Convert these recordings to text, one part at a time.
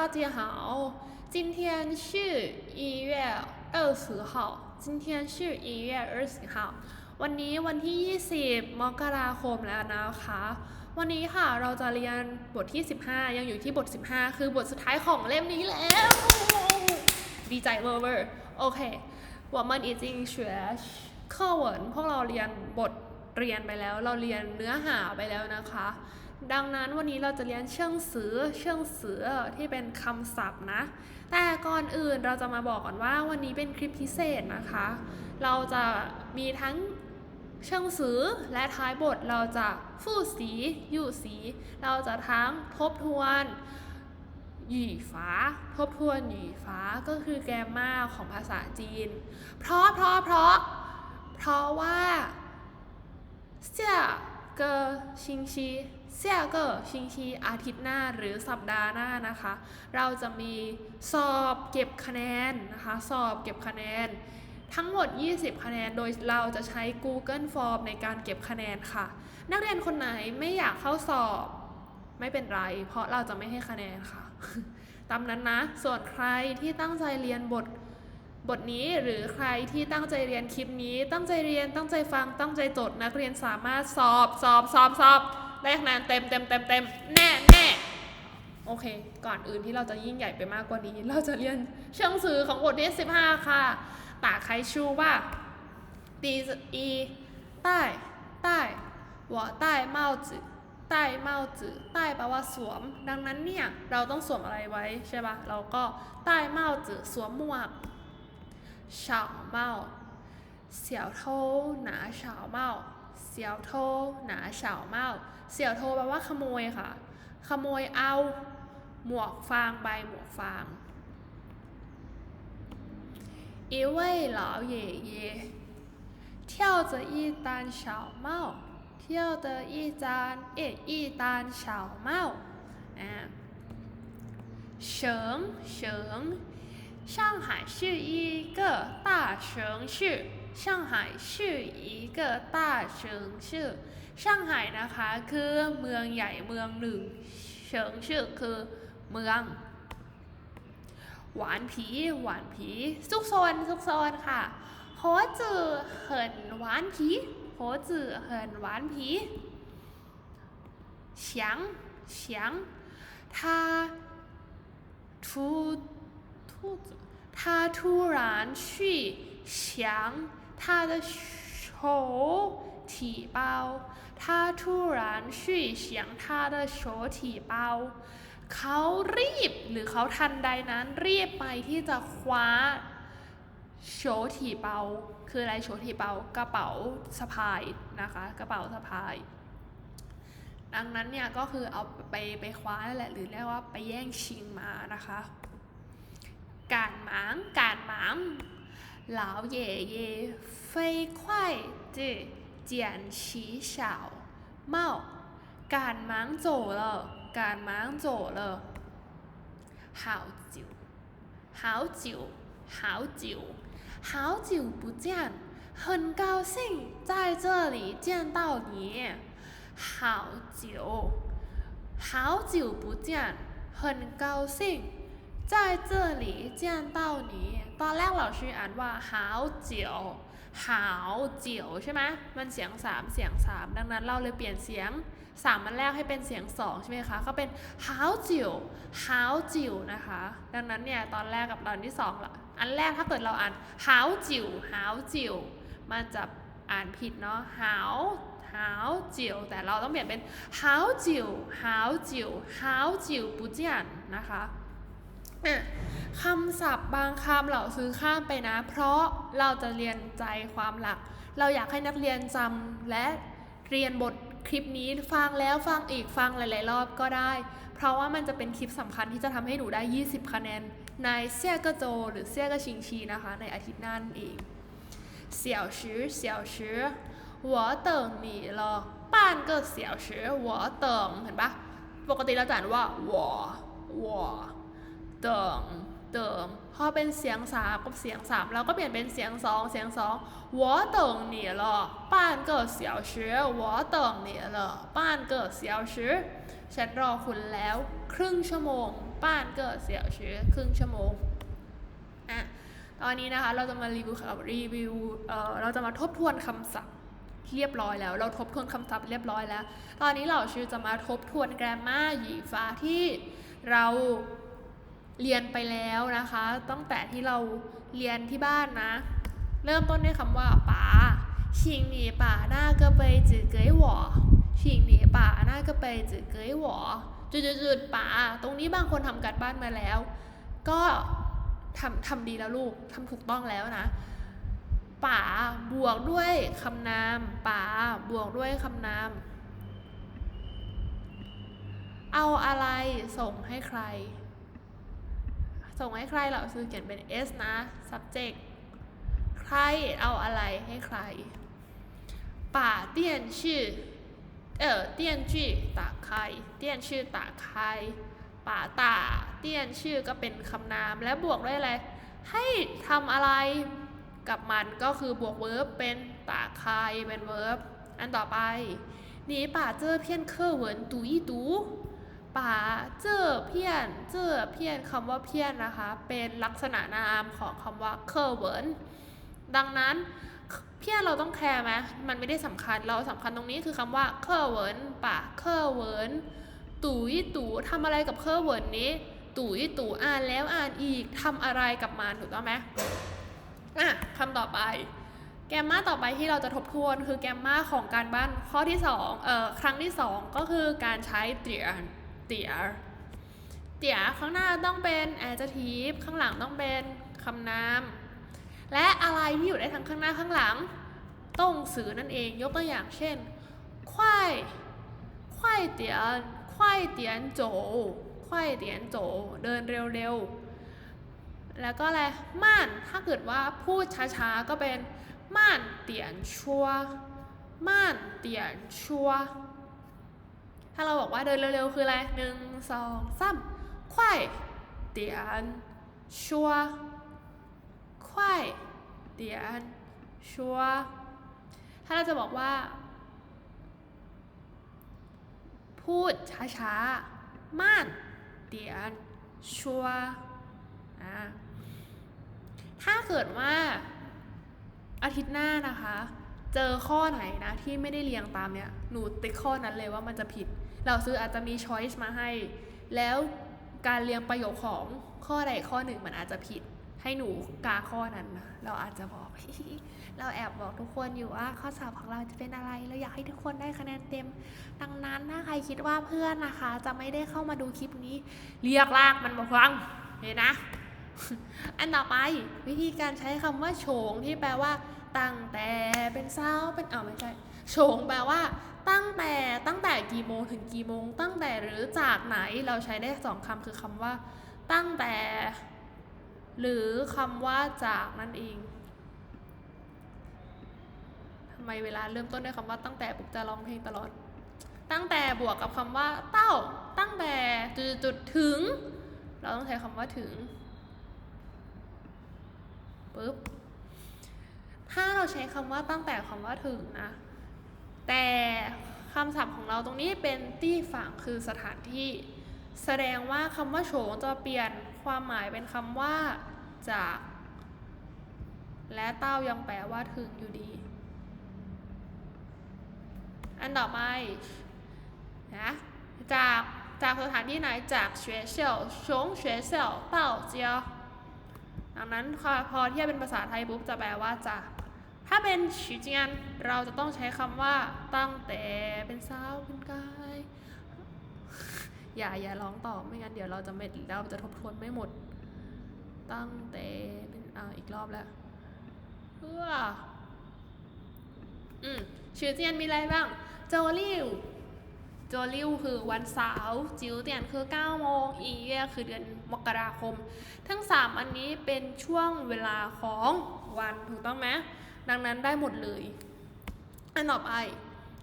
大家好今天是一月二十号今天是一月二十号วันนี้วันที่ 20 มกราคมแล้วนะคะ วันนี้ค่ะเราจะเรียนบทที่ 15 ยังอยู่ที่บท 15 คือบทสุดท้ายของเล่มนี้แล้ว ดีใจเวอร์เวอร์โอเค我们已经学课文พวกเราเรียนบทเรียนไปแล้ว เราเรียนเนื้อหาไปแล้วนะคะ ดังนั้นวันนี้เราจะเรียนเชิงสือเชิงสือที่เป็นคำศัพท์นะ แต่ก่อนอื่นเราจะมาบอกก่อนว่าวันนี้เป็นคลิปพิเศษนะคะ เราจะมีทั้งเชิงสือและท้ายบทเราจะฟู่สีอยู่สี เราจะทั้งทบทวนหยี่ฟ้า ทบทวนหยี่ฟ้าก็คือแกรมมาของภาษาจีน เพราะเพราะเพราะเพราะว่าเสี่ยเกอชิงชี เซี่ยก็ชิงชีอาทิตย์หน้าหรือสัปดาห์หน้านะคะ เราจะมีสอบเก็บคะแนนนะคะ สอบเก็บคะแนน ทั้งหมด 20 คะแนน โดยเราจะใช้ Google Form ในการเก็บคะแนนค่ะ นักเรียนคนไหนไม่อยากเข้าสอบไม่เป็นไร เพราะเราจะไม่ให้คะแนนค่ะ ตามนั้นนะ ส่วนใครที่ตั้งใจเรียนบทบทนี้หรือใครที่ตั้งใจเรียนคลิปนี้ ตั้งใจเรียนตั้งใจฟังตั้งใจจดนักเรียนสามารถสอบสอบสอบสอบ ได้คะแนนเต็มเต็มเต็มเต็มแน่แน่โอเค ก่อนอื่นที่เราจะยิ่งใหญ่ไปมากกว่านี้ เราจะเรียนเชิงสื่อของบทที่สิบห้าค่ะตาไคชูว่าตีอีใต้ใต้我戴帽子戴帽子戴แปลว่าสวม ดังนั้นเนี่ยเราต้องสวมอะไรไว้ใช่ปะเราก็ใต้帽子สวมหมวกเฉาเมาเสี่ยวโทหนาเฉาเมา สี่ยวโทแปลว่าขโมยค่ะ ขโมยเอาหมวกฟางใบหมวกฟาง 一位老爷爷跳着一单小帽，跳的一单一一单小帽，啊，省省，上海是一个大城市， 上海是一个大城市，上海นะคะคือเมืองใหญ่เมืองหนึ่งเฉิงชื่อคือเมือง หวานผีหวานผีซุกซนซุกซนค่ะโหจือเหินหวานผีโหจือเหินหวานผี想想他突兔子他突然去想 他的手提包他突然去想他的手提包เขารีบหรือเขาทันใดนั้นรีบไปที่จะคว้าโชถีเปา คืออะไรโชถีเปากระเป๋าสะพายนะคะ กระเป๋าสะพาย ดังนั้นเนี่ยก็คือเอาไปไปคว้านั่นแหละ หรือเรียกว่าไปแย่งชิงมานะคะ การหมางการหมาง 老爷爷飞快地捡起小帽，赶忙走了，赶忙走了。好久好久好久好久不见，很高兴在这里见到你。好久好久不见，很高兴。在这里见到你ตอนแรกเราชื่ออ่านว่าหาวเจียวหาวเจียวใช่ไหมมันเสียงสามเสียงสามดังนั้นเราเลยเปลี่ยนเสียง สามมันแรกให้เป็นเสียงสองใช่ไหมคะ ก็เป็นหาวจิ๋วหาวจิ๋วนะคะ ดังนั้นเนี่ยตอนแรกกับตอนที่สองละอันแรกถ้าเกิดเราอ่านหาวจิ๋วหาวจิ๋วมันจะอ่านผิดเนาะหาวหาวจิ๋วแต่เราต้องเปลี่ยนเป็นหาวจิ๋วหาวจิ๋วหาวจิ๋วปุจิยนนะคะ คำศัพท์บางคำเราซื้อข้ามไปนะ เพราะเราจะเรียนใจความหลัก เราอยากให้นักเรียนจำและเรียนบทคลิปนี้ฟังแล้วฟังอีกฟังหลาย ๆ รอบก็ได้ เพราะว่ามันจะเป็นคลิปสำคัญที่จะทำให้หนูได้ 20 คะแนน ในเซี่ยกโจ หรือเซี่ยกชิงชีนะคะ ในอาทิตย์นั้นเองเสี่ยวชื่อเสี่ยวชื่อฉันรอป้านก็เสี่ยวชื้อหัวเอเห็นปะปกติเราจะอ่านว่าหัวหั 我我等等พอเป็นเสียงสามกับเสียงสามเราก็เปลี่ยนเป็นเสียงสองเสียงสอง我等你了半个小时我等你了半个小时ฉันรอคุณแล้ว ครึ่งชั่วโมง 半个小时ครึ่งชั่วโมงอ่ะตอนนี้นะคะเราจะมารีวิวคำรีวิวเอ่อเราจะมาทบทวนคำศัพท์เรียบร้อยแล้ว เราทบทวนคำศัพท์เรียบร้อยแล้ว ตอนนี้เราชื่อจะมาทบทวนแกรมมาหยีฟ้าที่เรา เรียนไปแล้วนะคะ ตั้งแต่ที่เราเรียนที่บ้านนะ เริ่มต้นด้วยคำว่าป่าชิงหนีป่าหน้าก็ไปจืดเกยหวอชิงหนีป่าหน้าก็ไปจืดเกยหวอจืดจืดป่าตรงนี้บางคนทำกัดบ้านมาแล้ว ก็ทำทำดีแล้วลูกทำถูกต้องแล้วนะป่าบวกด้วยคำนามป่าบวกด้วยคำนามเอาอะไรส่งให้ใคร ส่งให้ใครเราซื้อเขียนเป็น S นะ subject ใครเอาอะไรให้ใคร把电视เออ电视打开电视打开ป่าตาเตี้ยนชื่อก็เป็นคำนามและบวกด้วยอะไร ให้ทำอะไรกับมันก็คือบวกเวิร์บเป็นตาคายเป็นเวิร์บอันต่อไป你把这篇课文读一读 ป่าเจอเพี้ยน เจอเพี้ยนคำว่าเพี้ยนนะคะ เป็นลักษณะนามของคำว่าเคอร์เวิร์นดังนั้นเพี้ยนเราต้องแคร์ไหมมันไม่ได้สำคัญเราสำคัญตรงนี้คือคำว่าเคอร์เวิร์นป่าเคอร์เวิร์นตู่ยตู่ทำอะไรกับเคอร์เวิร์นนี้ตู่ยตู่อ่านแล้วอ่านอีกทำอะไรกับมันถูกต้องไหมอะคำต่อไปแกมมาต่อไปที่เราจะทบทวนคือแกมมาของการบ้านข้อที่สองเอ่อครั้งที่สองก็คือการใช้เตียน เตียเตียข้างหน้าต้องเป็น adjective ข้างหลังต้องเป็นคำนาม และอะไรที่อยู่ได้ทั้งข้างหน้าข้างหลัง ต้องสื่อนั่นเอง ยกตัวอย่างเช่นควายควายเตียนควายเตียนโจควายเตียนโจ เดินเร็วๆ แล้วก็อะไร ม่าน ถ้าเกิดว่าพูดช้าๆ ก็เป็นม่านเตียนชัวม่านเตียนชัว ถ้าเราบอกว่าเดินเร็วๆ คืออะไรหนึ่งสองสามควายเตียนชัวควายเตียนชัวถ้าเราจะบอกว่า พูดช้าๆม่านเตียนชัวถ้าเกิดว่าอาทิตย์หน้านะคะ เจอข้อไหนนะที่ไม่ได้เรียงตามเนี้ย หนูติ๊กข้อนั้นเลยว่ามันจะผิด เราซื้ออาจจะมีช้อยส์มาให้ แล้วการเรียงประโยคของข้อใดข้อหนึ่งมันอาจจะผิดให้หนูกาข้อนั้นนะเราอาจจะบอก เราแอบบอกทุกคนอยู่ว่าข้อสอบของเราจะเป็นอะไร เราอยากให้ทุกคนได้คะแนนเต็ม ดังนั้นถ้าใครคิดว่าเพื่อนนะคะ จะไม่ได้เข้ามาดูคลิปนี้ เรียกลากมันมาฟังเห็นนะ อันต่อไปวิธีการใช้คำว่าโฉงที่แปลว่า ตั้งแต่เป็นเศร้าเป็นเอาไม่ใช่โฉงแปลว่า ตั้งแต่ตั้งแต่กี่โมงถึงกี่โมง ตั้งแต่หรือจากไหนเราใช้ได้สองคำคือคำว่า ตั้งแต่ หรือคำว่าจากนั่นเองทำไมเวลาเริ่มต้นด้วยคำว่าตั้งแต่ปุ๊บจะร้องเพลงตลอด ตั้งแต่บวกกับคำว่า เต้า ตั้งแต่จุดจุดถึง เราต้องใช้คำว่าถึงปุ๊บถ้าเราใช้คำว่าตั้งแต่คำว่าถึงนะ แต่คำศัพท์ของเราตรงนี้เป็นที่ฝั่งคือสถานที่ แสดงว่าคำว่าโฉงจะเปลี่ยนความหมายเป็นคำว่าจาก และเต้ายังแปลว่าถึงอยู่ดี อันต่อไปนะจากจากสถานที่ไหนจาก学校从学校到家ดังนั้นพอพอเทียบเป็นภาษาไทยปุ๊บจะแปลว่าจาก ถ้าเป็นชิจียนเราจะต้องใช้คำว่าตั้งแต่เป็นสาวเป็นกาย อย่าอย่าร้องต่อไม่งั้นเดี๋ยวเราจะไม่เราจะทบทวนไม่หมด ตั้งแต่เป็นอ่าอีกรอบแล้วเพื่ออืมชื่อเจียนมีอะไรบ้างโจลิวโจลิวคือวันเสาร์จิวเตียนคือ9โมงอีเย่คือเดือนมกราคม ทั้ง 3 อันนี้เป็นช่วงเวลาของวันถูกต้องไหม ดังนั้นได้หมดเลย อันต่อไป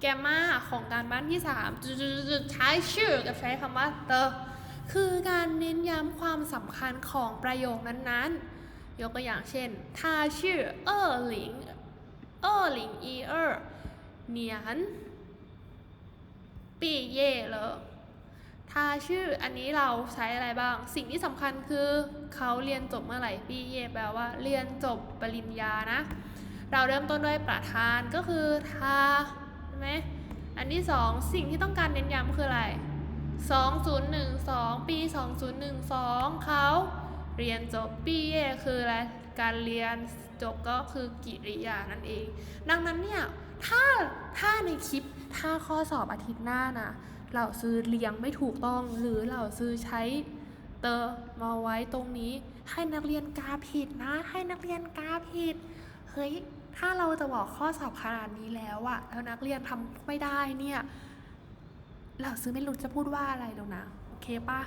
แกมมาของการบ้านที่3ใช้ชื่อกับใช้คำว่าเตอคือการเน้นย้ำความสำคัญของประโยคนั้นๆ ยกตัวอย่างเช่นทาชื่อเออหลิงเออหลิงอีเออร์เหนียนปีเย่เลอทาชื่ออันนี้เราใช้อะไรบ้าง สิ่งที่สำคัญคือเขาเรียนจบเมื่อไหร่ปีเย่แปลว่า เรียนจบปริญญานะ เราเริ่มต้นด้วยประธานก็คือทาใช่ไหมอันที่สองสิ่งที่ต้องการเน้นย้ำคืออะไร 2012 ปี 2012 เขาเรียนจบปีเย่คืออะไรการเรียนจบก็คือกิริยานั่นเอง ดังนั้นเนี่ยถ้าถ้าในคลิปถ้าข้อสอบอาทิตย์หน้านะเหล่าซื้อเรียงไม่ถูกต้องหรือเหล่าซื้อใช้เตอร์มาไว้ตรงนี้ ให้นักเรียนกาผิดนะ ให้นักเรียนกาผิดเฮ้ย ถ้าเราจะบอกข้อสอบขนาดนี้แล้วอะแล้วนักเรียนทำไม่ได้เนี่ย เราซื้อไม่รู้จะพูดว่าอะไรแล้วนะ โอเคปะ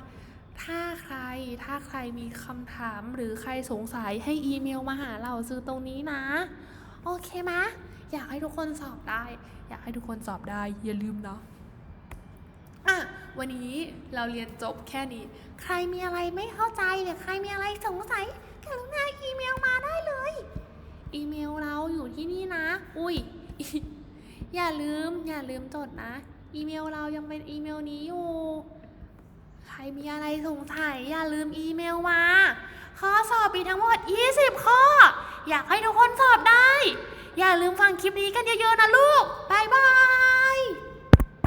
ถ้าใครถ้าใครมีคำถามหรือใครสงสัยให้อีเมลมาหาเราซื้อตรงนี้นะ โอเคมะอยากให้ทุกคนสอบได้ อยากให้ทุกคนสอบได้อย่าลืมเนาะอะวันนี้เราเรียนจบแค่นี้ ใครมีอะไรไม่เข้าใจหรือใครมีอะไรสงสัยกรุณาอีเมลมาได้เลย อีเมลเราอยู่ที่นี่นะ อุ้ย อย่าลืม อย่าลืมจดนะ อีเมลเรายังเป็นอีเมลนี้อยู่ ใครมีอะไรสงสัยอย่าลืมอีเมลมา ข้อสอบมีทั้งหมด 20 ข้อ อยากให้ทุกคนสอบได้ อย่าลืมฟังคลิปนี้กันเยอะๆนะลูกบายบาย